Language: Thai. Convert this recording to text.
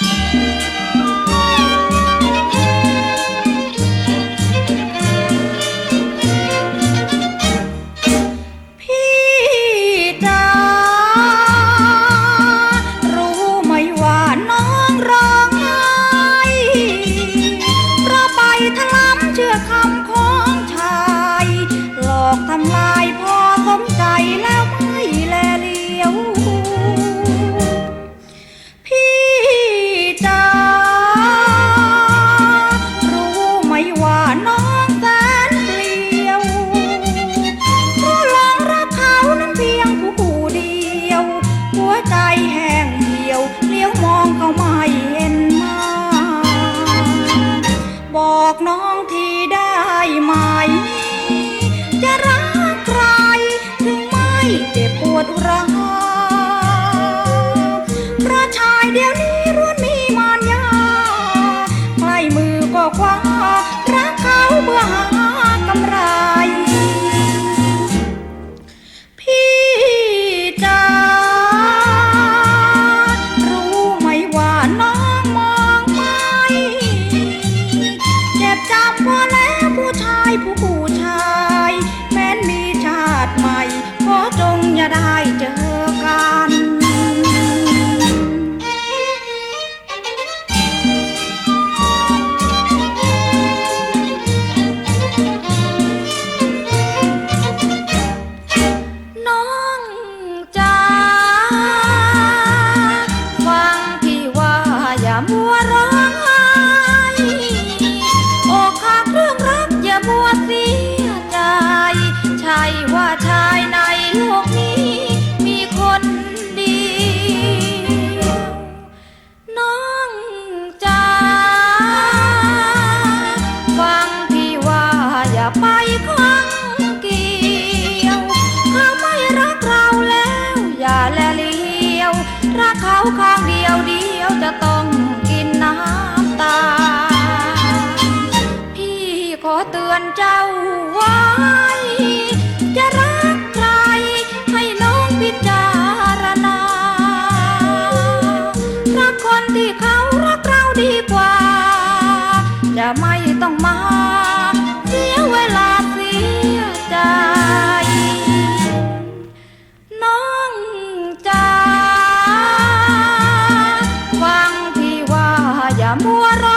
Música บอกน้องทีได้ไหม จะรักใครถึงไม่เจ็บปวดร้าวระชายเดียวนี้ร้วนมีมารยาใกล้มือก็คว้ารักเขาเพื่อหากำไร ผู้ชาย แม้นมีชาติใหม่ก็จงอย่าได้เจอกันมัวร้อ จ้าไว้ จะรักใครให้น้องพิจารณา รักคนที่เขารักเราดีกว่า จะไม่ต้องมา เสียเวลาเสียใจ น้องจ๋าฟังพี่ว่าอย่ามัวร